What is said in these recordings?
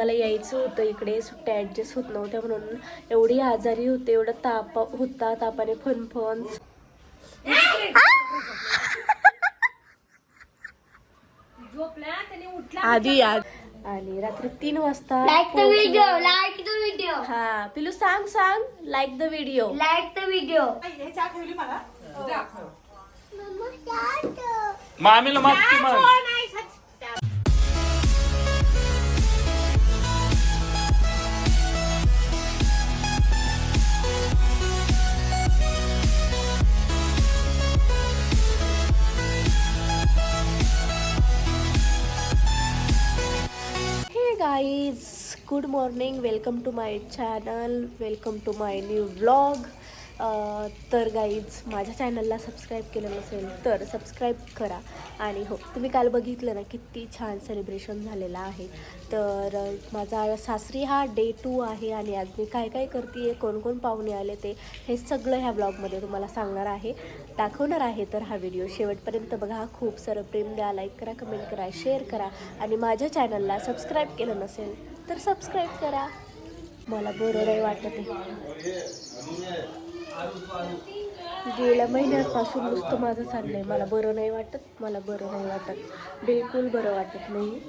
मला यायचं होतं इकडे सुट्ट्या ॲडजस्ट होत नव्हत्या म्हणून. एवढी आजारी होते एवढा ताप होता तापाने फनफन आधी आणि रात्री तीन वाजता पोहोचलो. video, like the video, हा पिलू सांग सांग. Like the video like the video. मामीला मागती मग good morning welcome to my channel welcome to my new blog तर गाईज माझ्या चॅनलला सबस्क्राईब केलं नसेल तर सबस्क्राईब करा. आणि हो तुम्ही काल बघितलं ना किती छान सेलिब्रेशन झालेलं आहे. तर माझा सासरी हा डे टू आहे आणि आज मी काय काय करते कोण कोण पाहुणे आले ते हे सगळं ह्या ब्लॉगमध्ये तुम्हाला सांगणार आहे. दाखवणार आहे तर हा व्हिडिओ शेवटपर्यंत बघा खूप सारं प्रेम द्या लाईक करा कमेंट करा शेअर करा. आणि माझ्या चॅनलला सबस्क्राईब केलं नसेल तर सबस्क्राईब करा. मला बरं नाही वाटत आहे गेल्या महिन्यापासून नुसतं माझं चाललं आहे मला बरं नाही वाटत मला बरं नाही वाटत. बिलकुल बरं वाटत नाही.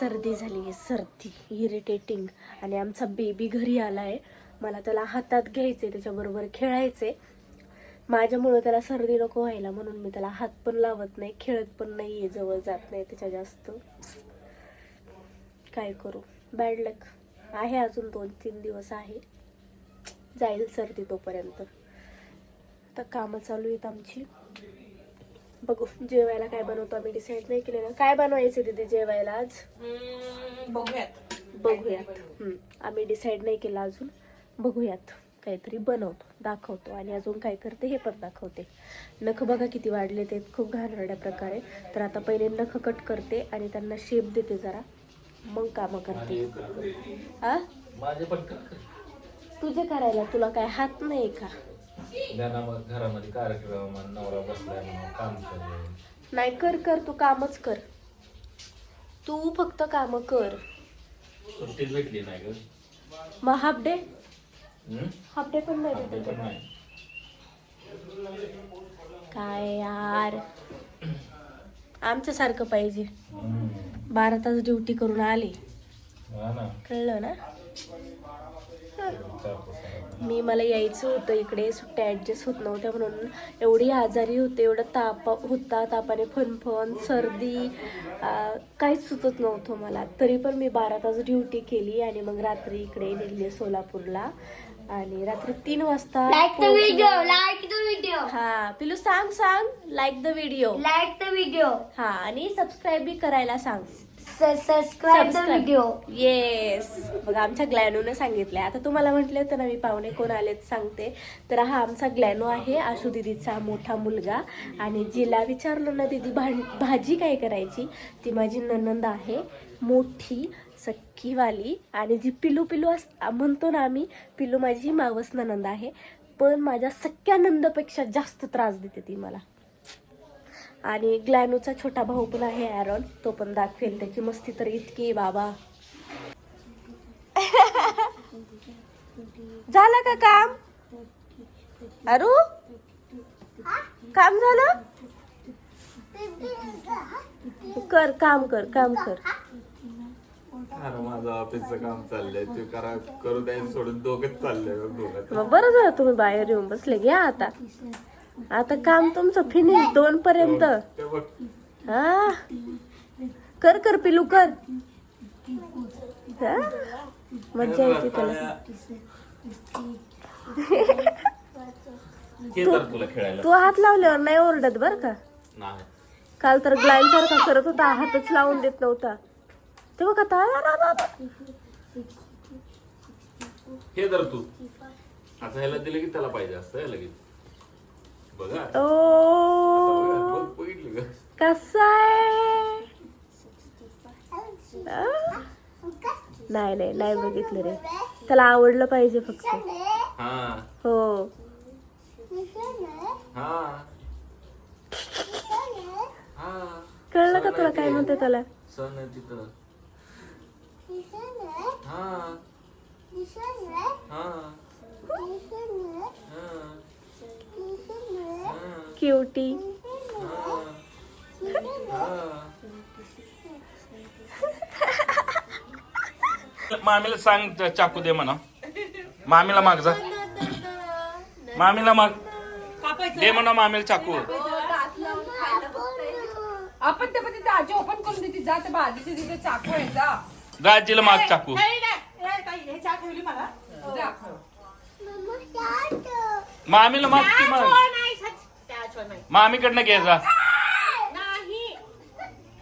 सर्दी झाली आहे सर्दी इरिटेटिंग आणि आमचा बेबी घरी आला आहे मला त्याला हातात घ्यायचे त्याच्याबरोबर खेळायचे माझ्यामुळं त्याला सर्दी नको व्हायला म्हणून मी त्याला हात पण लावत नाही खेळत पण नाही आहे जवळ जात नाही त्याच्या जास्त. काय करू? बॅड लक आहे अजून दोन तीन दिवस आहे. जाईल सर्दी तोपर्यंत. आता कामं चालू आहेत आमची. बघू जेवायला काय बनवतो आम्ही डिसाईड नाही केलेलं काय बनवायचं तिथे जेवायला आज? बघूयात. बघूयात. आम्ही डिसाईड नाही केलं अजून. बघूयात. काहीतरी बनवतो दाखवतो आणि अजून काय करते हे पण दाखवते. नख बघा किती वाढले ते खूप घाणरड्या प्रकारे. तर आता पहिले नख कट करते आणि त्यांना शेप देते जरा. मग कामं करते? माझे पण कर. तुझे करायला तुला काय हात नाही का? ज्यांना मग घरामध्ये कार्यक्रम आणि नवरा बसलाय म्हणून काम चाललंय नाही कर कर तू कामच कर. तू फक्त कामं कर. सुट्टीच भेटली नाही ग. मग हाफ डे हम्म? हाफ डे पण नाही आपलं भेटत. पण नाही. काय यार? आमच्यासारखं पाहिजे. हम्म. बारा तास ड्युटी करून आले. कळलं ना. मी मला यायचं होतं इकडे सुट्ट्या ॲडजस्ट होत नव्हत्या म्हणून. एवढी आजारी होते एवढा ताप होता तापाने फनफन सर्दी काहीच सुचत नव्हतं मला. तरी पण मी बारा तास ड्युटी केली आणि मग रात्री इकडे निघले सोलापूरला. आणि रात्री तीन वाजता the पोहोचले. video, like the video, हा पिलू सांग सांग like the video like the video, हा आणि सबस्क्राईब बी करायला सांग. Subscribe the video. येस बघा आमच्या ग्लॅनूने सांगितलंय. आता तुम्हाला म्हटले होतं ना मी पाहुणे कोण आलेत सांगते. तर हा आमचा ग्लॅनू आहे आशू दिदीचा मोठा मुलगा. आणि जिला विचारलं ना दिदी भाजी काय करायची? ती माझी ननंद आहे मोठी. सख्खीवाली आणि जी पिलू पिलू अस म्हणतो ना आम्ही पिलू माझी मावस ननंद आहे. पण माझ्या सख्या नंदपेक्षा जास्त त्रास देते ती मला. आणि ग्लॅनूचा छोटा भाऊ पण आहे ॲरॉन. तो पण दाखवेल त्याची मस्ती तर इतकी बाबा. झालं का काम? अरू? काम झालं? कर काम कर काम कर. अरे माझं ऑफिसचं काम चाललंय. ते करा करू द्यायचं सोडून दोघच चाललंय बघ दोघं मग बरं झालं तुम्ही बाहेर येऊन बसले. घ्या आता. आता काम तुमचं फिनिश दोन पर्यंत. ते बघ हा? कर कर पिलू कर. हा? मज्जा येते त्याला. हे तर तुला खेळायला? तू हात लावल्यावर नाही ओरडत बर का? नाही. काल तर ग्लाईन सारखा करत होता हातच लावून देत नव्हता. तेव्हा का हे तर तू. आता ह्याला दिलं की त्याला पाहिजे असतं लगेच. बघा. ओ. बघ, बघितलं कसा? नाही नाही नाही बघितलं रे. त्याला आवडलं पाहिजे फक्त. हा. कळलं का तुला काय म्हणते त्याला? हा. हा. हा. क्युटी मामीला सांग चाकू दे म्हणा. मामीला माग जा. मामीला माग. दे म्हणा मामीला चाकू. आपण ते पण तिथे आजी ओपन करून देते. जा ते भाजीचे तिथे चाकू आहे जा. जा आजीला माग चाकू हे. मामीला माग की मग. मामीकडनं घे जा नाही.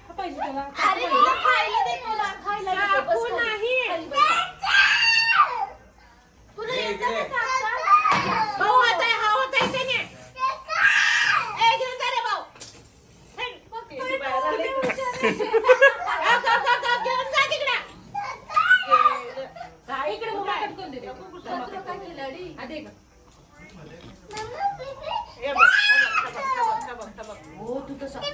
हा पाहिजे तुला. अरे तिला खायला दे मला, खायला दे. बस चाकू खाली. नाही. खाली बस. तुला येतं ना काका? भाऊ होत आहे, हा होत आहे त्याने. ए, घेऊन जा रे भाऊ. हे, बघ, किती बाहेर आले. गप, गप, गप, गप, घेऊन जा तिकडे. हा, इकडे मोबाईल कट करून देते. खतरो का खिलाडी? हा, दे गं. हे बघ, हा बघ, हा बघ, हा बघ, हा बघ. हो तू तसा बघ,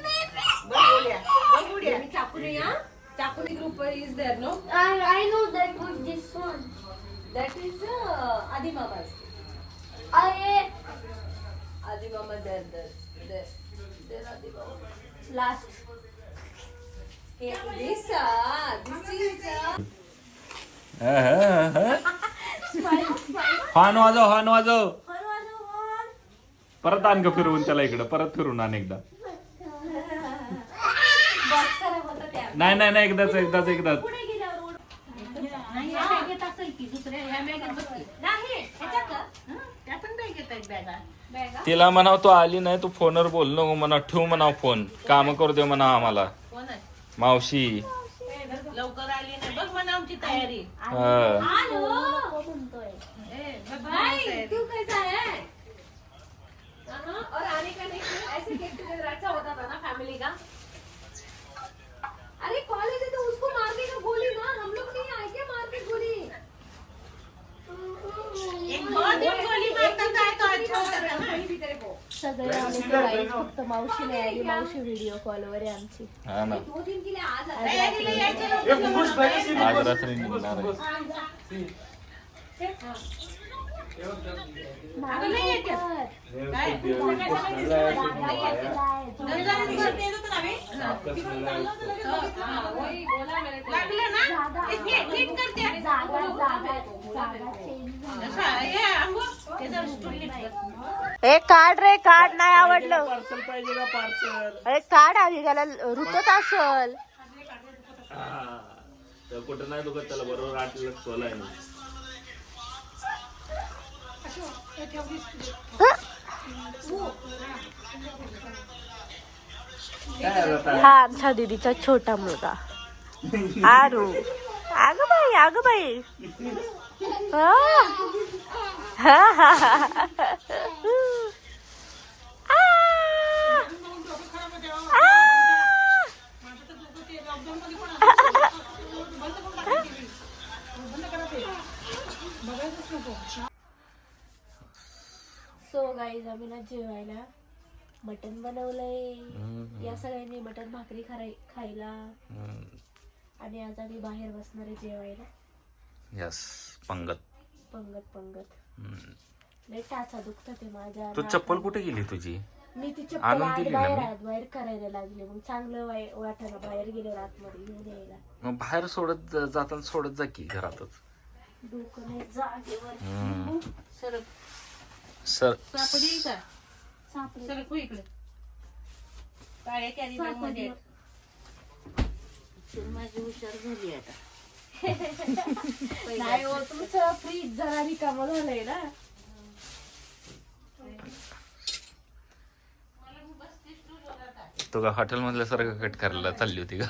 बोलूया. बघ, बोलूया. मी चाकूने या चाकूनी group is there no I, I know that was this one. That is आधी मामाज I, आधी मामा देर देर देर देर आधी मामा last this this is horn वाजव हॉर्न वाजव. परत आण ग फिरवून त्याला इकडं परत फिरून आण एकदा. नाही नाही नाही एकदाच एकदाच एकदाच पुढे गेल्यावर ओढ- नाही ह्या बॅगेत असेल की दुसऱ्या ह्या बॅगेत बघ की. नाही ह्याच्यात का? हं, त्या पण बॅगेत आहेत बॅगा बॅगा? तिला म्हणाव तू आली नाही तू फोनवर बोल नको म्हणा ठेव म्हणाव फोन. काम करू दे म्हणा आम्हाला. कोण आहे मावशी. लवकर आली नाही. बघ म्हणा आमची तयारी हा. नको म्हणतोय ए, बघ म्हणा भाई तयारी. तू कैसा है हाँ, और आने का नहीं फिर ऐसे गेट टुगेदर अच्छा होता था ना फैमिली का अरे कॉलेज है तो उसको मारने का गोली ना हम लोग नहीं आए क्या मार के गोली एक बहुत दिन गोली मारता काय तो अच्छा होता था ना. वही भी तेरे को सगळे आले तर आई फक्त मावशी नाही आली मावशी व्हिडिओ कॉलवर आहे आमची. हा ना. आज. आज रात्री निघणार आहे? नवजात ए काढ रे काढ नाही आवडलं. पार्सल पाहिजे का पार्सल अरे काढ आधी त्याला रुतत असल. कुठं नाही दुखत त्याला बरोबर आठ लक्ष सोलाय ना. हा आमच्या दीदीचा छोटा मुलगा. आरू. अग बाई अग बाई. हा. सो गाईज आम्ही ना जेवायला मटन बनवलंय. या सगळ्यांनी मटन भाकरी खाय खायला. आणि आज आम्ही बाहेर बसणार आहे जेवायला. यस पंगत. पंगत पंगत. लय टाचा दुखतात ते माझ्या तू चप्पल कुठे गेली तुझी मी ती चप्पल आणून आत दिली ना बाहेर मी. आत बाहेर करायला लागले मग चांगलं वाय- वाटायला बाहेर गेले आतमध्ये घेऊन यायला मग बाहेर सोडत जा- जाताना सोडत जा की घरातच डोकं नाही जागेवर हम्म. सरक. सर सापडी येईल का? सापडे सरक हो इकडे. काळ्या कॅरी. माझी हुशार झाली आता नाही हो तुमचं फ्रीज जरा रिकामं झालंय ना. तू का हॉटेल मधल्या सारखं कट करायला चालली होती का?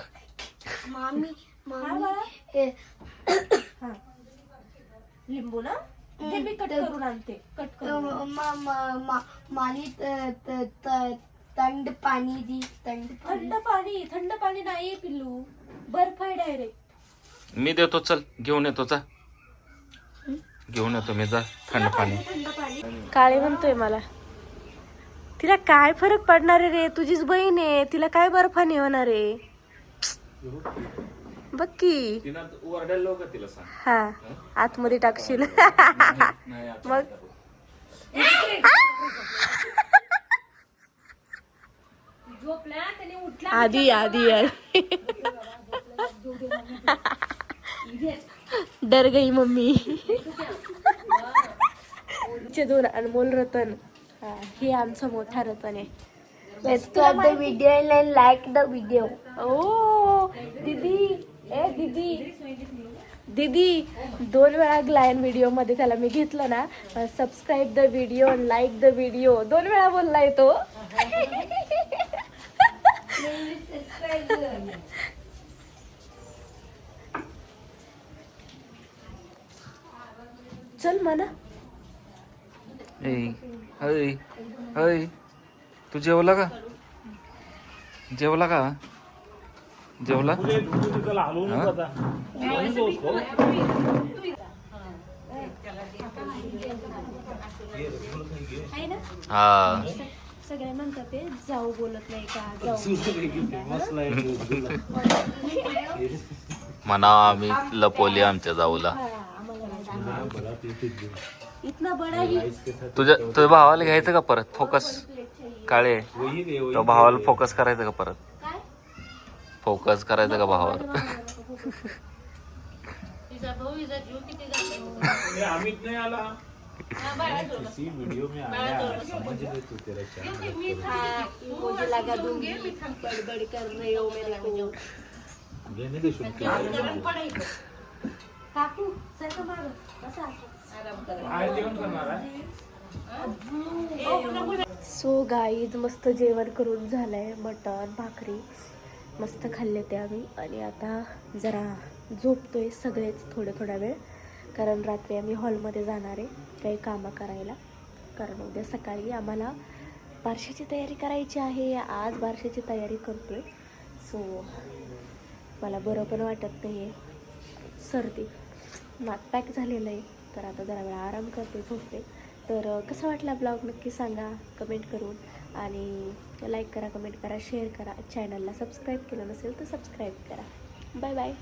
हा लिंबू ना? ते मी कट करून आणते. कट करून ma, ma, ma, माली त- त- त- थंड पाणी दी थंड थंड पाणी थंड पाणी नाही पिल्लू. बर्फ आहे डायरेक्ट मी देतो चल घेऊन येतो जा. घेऊन येतो मी जा थंड पाणी. काळे म्हणतोय मला. तिला काय फरक पडणार आहे रे? तुझीच बहीण आहे. तिला काय बर्फाने होणार आहे? बघ की. हा आतमध्ये टाकशील. मग? आधी आधी. डर गई मम्मी. चे दोन अनमोल रतन. हा, हे आमचं मोठा रतन आहे. Subscribe the video and like the video ओ दीदी ए दीदी. दीदी दोन वेळा ग्लायन व्हिडिओमध्ये त्याला मी घेतलं ना subscribe the video like the video दोन वेळा बोललाय तो. चल म्हणा. हय तू जेवला का? जेवला का? जेवला? हा? हा. सगळे म्हणतात ते जाऊ बोलत नाही का? जाऊ. म्हणा आम्ही लपवली आमच्या जाऊला. इतना बडा ही तुझ्या तुझ्या भावाला घ्यायचं का परत? फोकस काळे. तो भावाला फोकस करायचं का परत? काय? फोकस करायचं का भावावर तिचा भाऊ हिचा जीव किती जाते मुझे लगा दूंगी बड़बड़ कर रहे हो मेरे को काकू सर माग. बसा. सो गाईज मस्त जेवण करून झालंय मटण भाकरी. मस्त खाल्ले ते आम्ही. आणि आता जरा झोपतोय सगळेच थोडे थोडा वेळ. कारण रात्री आम्ही हॉलमध्ये जाणार आहे काही कामं करायला. कारण उद्या सकाळी आम्हाला बारशाची तयारी करायची आहे. आज बारशाची तयारी करतोय. सो मला बरं पण वाटत नाही आहे सर्दी. नाक पॅक झालेलं आहे. तर आता जरा वेळा आराम करते झोपते. तर कसा वाटला ब्लॉग नक्की सांगा. कमेंट करून. आणि लाईक करा कमेंट करा शेअर करा. चॅनलला सबस्क्राईब केलं नसेल तर सबस्क्राईब करा. Bye bye